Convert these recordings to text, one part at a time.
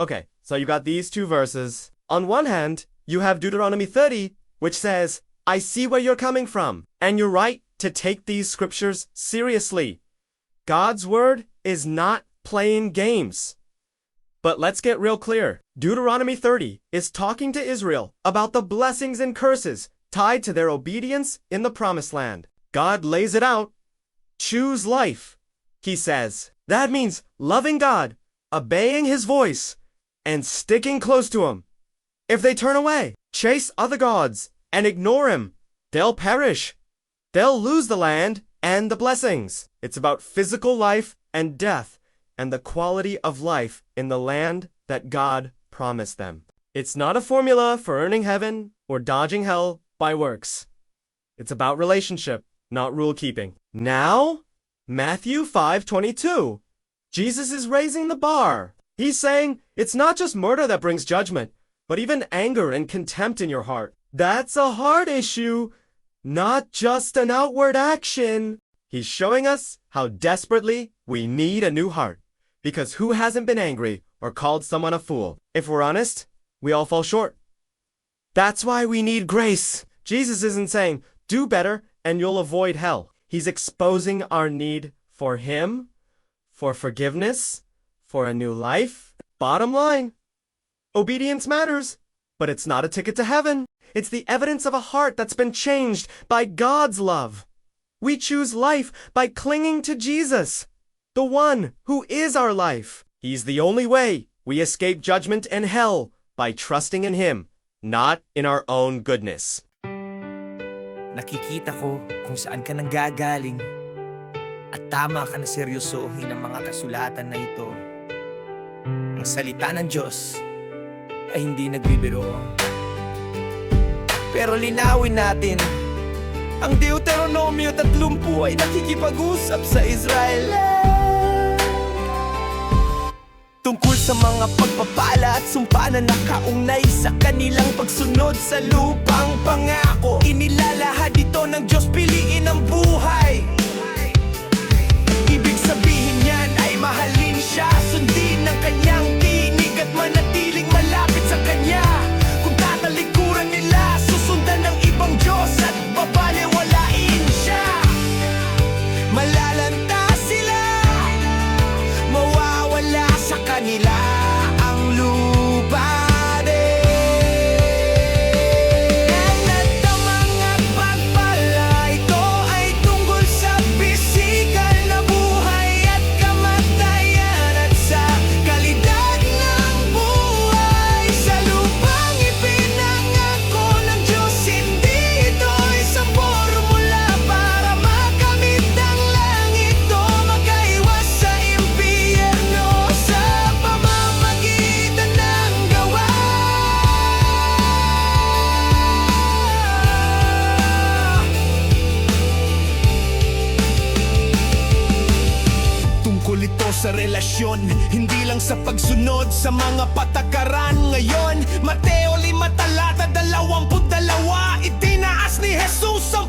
Okay, so you got these two verses. On one hand, you have Deuteronomy 30, which says, I see where you're coming from, and you're right to take these scriptures seriously. God's word is not playing games. But let's get real clear. Deuteronomy 30 is talking to Israel about the blessings and curses tied to their obedience in the promised land. God lays it out. Choose life, he says. That means loving God, obeying his voice, and sticking close to him. If they turn away, chase other gods, and ignore him, they'll perish. They'll lose the land and the blessings. It's about physical life and death and the quality of life in the land that God promised them. It's not a formula for earning heaven or dodging hell by works. It's about relationship, not rule keeping. Now, Matthew 5:22. Jesus is raising the bar. He's saying it's not just murder that brings judgment, but even anger and contempt in your heart. That's a heart issue, not just an outward action. He's showing us how desperately we need a new heart. Because who hasn't been angry or called someone a fool? If we're honest, we all fall short. That's why we need grace. Jesus isn't saying, do better and you'll avoid hell. He's exposing our need for Him, for forgiveness, for a new life. Bottom line, obedience matters, but it's not a ticket to heaven. It's the evidence of a heart that's been changed by God's love. We choose life by clinging to Jesus, the one who is our life. He's the only way we escape judgment and hell by trusting in Him, not in our own goodness. Nakikita ko kung saan ka nanggagaling at tama ka na seryosohin ang mga kasulatan na ito. Ang salita ng Diyos ay hindi nagbibiro. Pero linawin natin, ang Deuteronomio 30 ay nakikipag-usap sa Israel. Tungkol sa mga pagpapala at sumpa na nakaugnay sa kanilang pagsunod sa lupang pangako Inilalahad ito ng Diyos piliin ang buhay sa relasyon Hindi lang sa pagsunod sa mga patakaran. Ngayon, Mateo 5 talata 22 Itinaas ni Jesus ang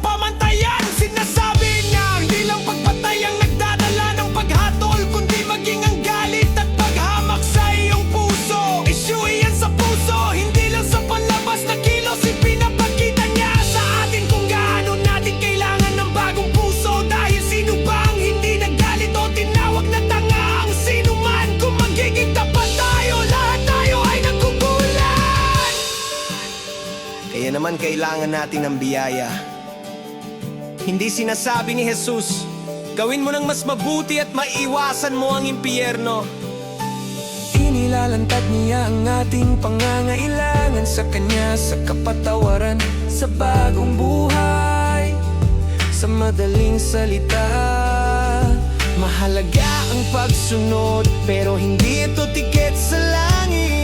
kailangan natin ng biyaya. Hindi sinasabi ni Jesus Gawin mo ng mas mabuti at maiwasan mo ang impyerno. Inilalantad niya ang ating pangangailangan sa Kanya Sa kapatawaran, sa bagong buhay Sa madaling salita. Mahalaga ang pagsunod Pero hindi ito tiket sa langit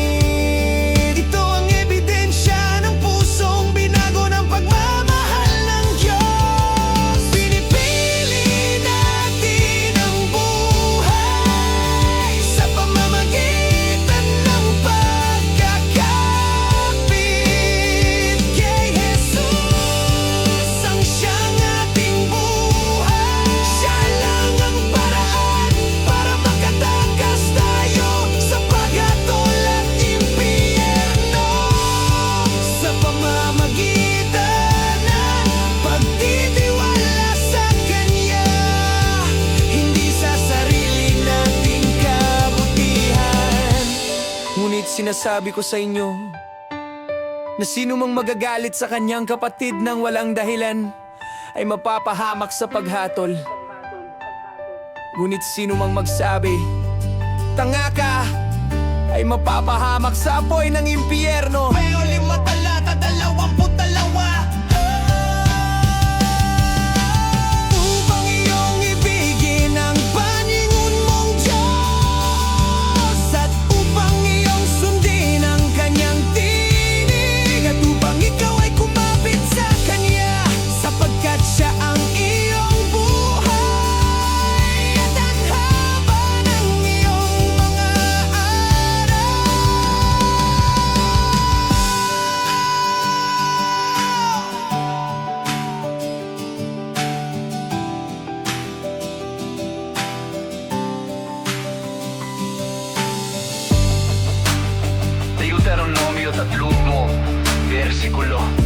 sinasabi ko sa inyo na sino mang magagalit sa kanyang kapatid ng walang dahilan ay mapapahamak sa paghatol. Ngunit sino mang magsabi, tanga ka, ay mapapahamak sa apoy ng impyerno. Mateo culo